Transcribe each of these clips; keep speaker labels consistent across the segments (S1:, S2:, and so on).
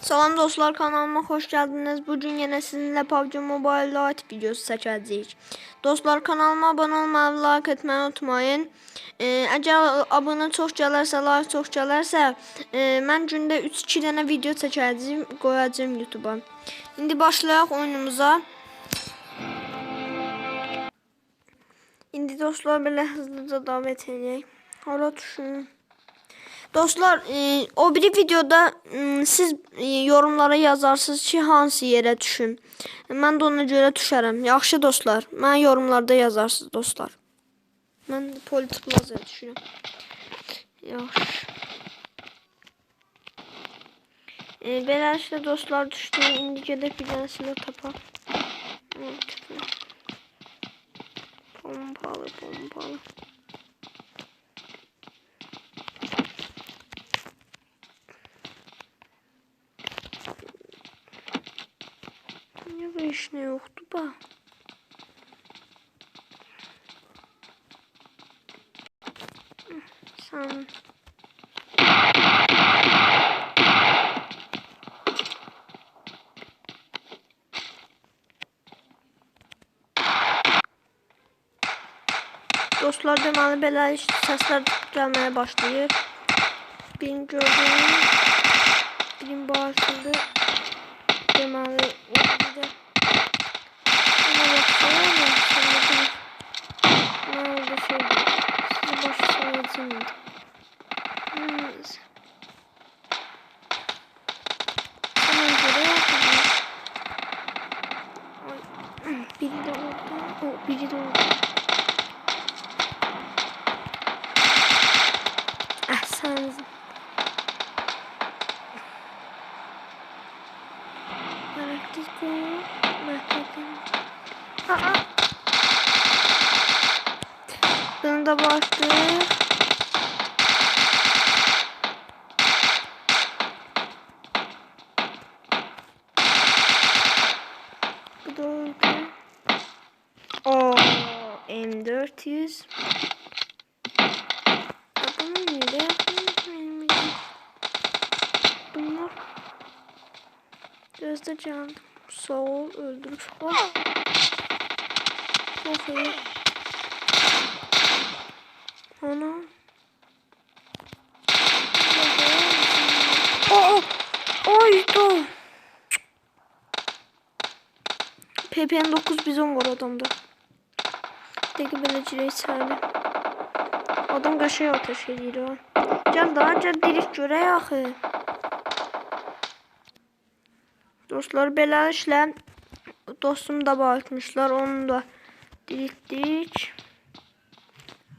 S1: Salam dostlar kanalıma hoş geldiniz. Bugün yine sizinle PUBG Mobile Lite videosu çəkəcəyik. Dostlar kanalıma abone olmayı, like etmeyi unutmayın. Ee, əgər abone çox like çox gələrsə, e, mən gündə 3-2 dənə video çəkəcəyim, qoyacağım YouTube-a. İndi başlayaq oyunumuza. İndi dostlar belə hızlıca davet edək. Hala düşünün. Dostlar, e, o biri videoda m, siz e, yorumlara yazarsınız ki, hansı yerə düşüm. Mən də ona görə düşərəm. Yaxşı dostlar, mən yorumlarda yazarsınız dostlar. Mən politik plazaya düşürəm. Yaxşı. E, beləliklə dostlar düşdü. İndi gedək bir dənəsini tapaq. Pompalı, pompalı. İş ne yoktu? Hı, Sen Dostlar deməli belə səslər gəlməyə başlayır. Birini gördüm. Birini bağışladı. Deməli bir də Buna baxsana ya, sonra bir ne oldu şey sizi başa salacağım indi. Neyse. Hemen göre yapacağım. Ay, biri de orada. O, biri de orada. Ahsanız. Praktik bu. Mahkeden. Aa. Bunu da baktık. Bu da oldu. Oo, M400. Adamı nereye yapmış benim için? Bunlar Gözde can. Sağ ol öldürüş. Oh. İyi. Ana. Oh, Ay da. PPN 9 bizon var adamda. Deki beləcəyə içəri. Adam qəşəng ateş edir ha. Gəl daha gəl dirik görək axı. Dostlar beləliklə dostum da bağışmışlar. Onu da diriltdik.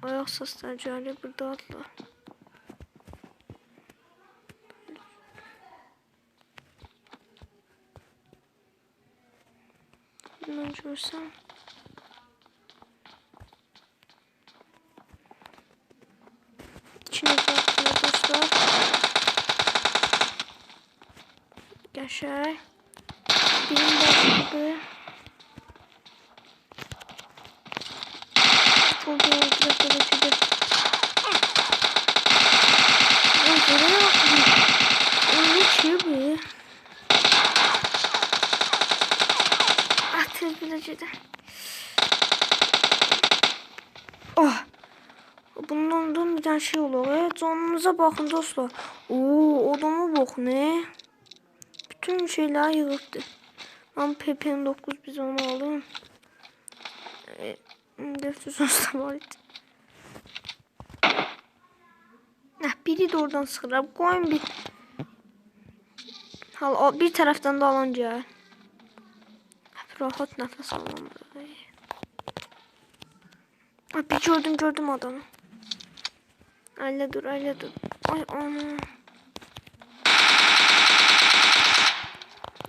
S1: Ayaq səsləri gəlir buradadırlar. Bundan görsəm. İçine bakıyor dostlar. Yaşar. Birim başladı. Çok iyi olacak derecede. Ya buraya bakın. Öyle şey bu. Ah tez derecede. Oh. Bundan da bir tane şey olur. Evet canınıza bakın dostlar. Oo odama bak ne? Bütün şeyler yığıldı. Ben PP'nin 9 biz onu alayım. E, defter sonuçta var de oradan sıkılar. Koyun bir. Hal, o- bir taraftan da alınca. Hep rahat nefes alalım. bir gördüm gördüm adamı. Öyle dur öyle dur. Ay ana.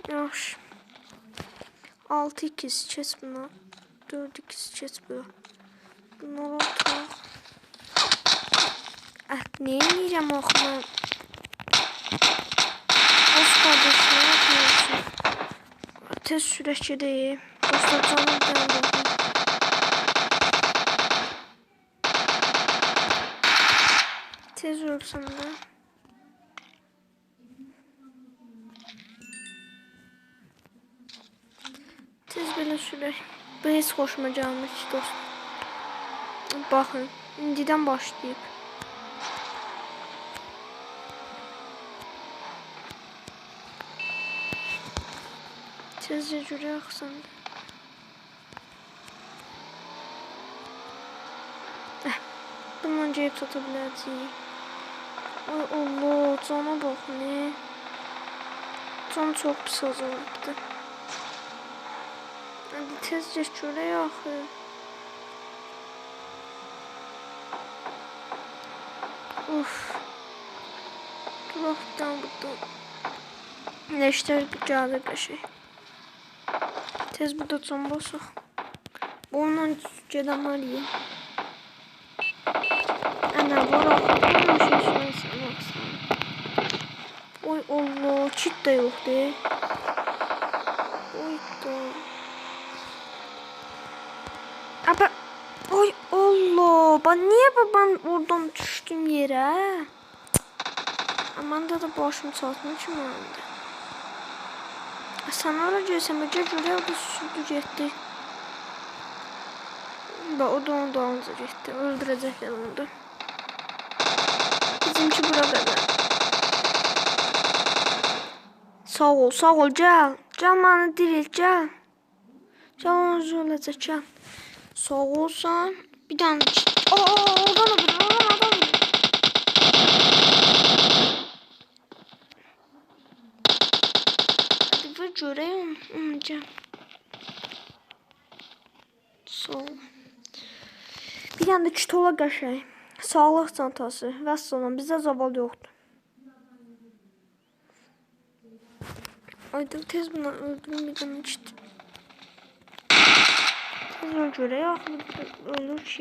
S1: Yaxşı. 6 2 seç buna. 4 2 seç bu. Bunları ataq. Ah, ne diyeceğim okuma. Dost kardeşine yapıyorsun. Tez süreçte değil. Dost atacağım ben Tez olsun da. Tez belə sürək. Bu heç xoşuma gəlmir ki, dost. Baxın, indidən başlayıb. Tezcə görək sən. Eh, bundan ceyb sata biləcəyik. Ay Allah, cana bax ne. Can çox pis azaldı. Hadi tezcə görək axı. Uf. Duraqdan burada. Leşlər gəldi qəşəng. Tez burada can basaq. Bununla gedən var ya. Ana. Bununla şey baxsan. Oy Allah, çit də yoxdur. Oy da. Ama oy Allah, ben niye ben oradan düştüm yere? Amanda da başım çatmıyor ki gelsen bence göre o da sürdü gitti. Bak o da onu dalınca gitti. Öldürecekler onu da. Bizimki bura kadar. Sağ ol, sağ ol, gel. Gel bana diril, gel. Gel onu zorlayacak, gel. Sağ olsan. Bir tane. Aa, oradan da bir, oradan adam bir. Hadi ver göreyim. Hı, Gel. Sağ ol. Bir tane de çitola qəşəng. Sağlıq çantası. Vəssalam, bizdə zaval yoxdur. Ay dur tez bunu öldürün bir tane çit. Tez öldür ya. Ölür ki.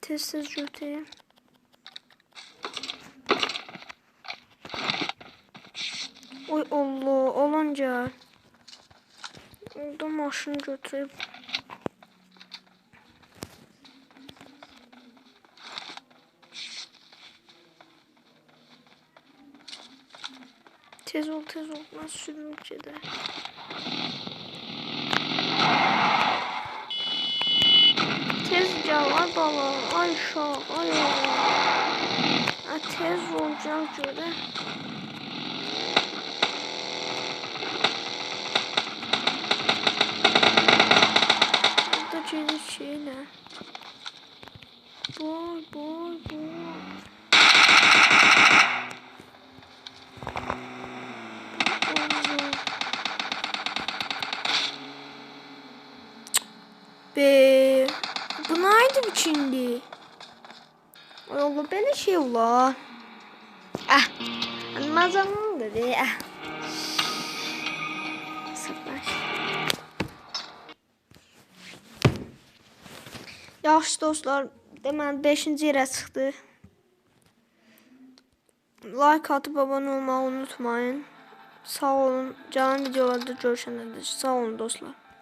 S1: Tez tez Oy Allah olunca. Orada maşını götürüp. Tez ol tez ol. Nasıl sürünce de. Tez gel ay bala. Ay uşaq. Ay. Ha, tez olacaq görə. Be, bu neydi biçindi? Ay Allah belə şey olar. Ah, anlamazam da be. Ah. Sıfır. Yaxşı dostlar, deməli 5-ci yerə çıxdı. Like atıp abone olmayı unutmayın. Sağ olun. Canlı videolarda görüşənədək. Sağ olun dostlar.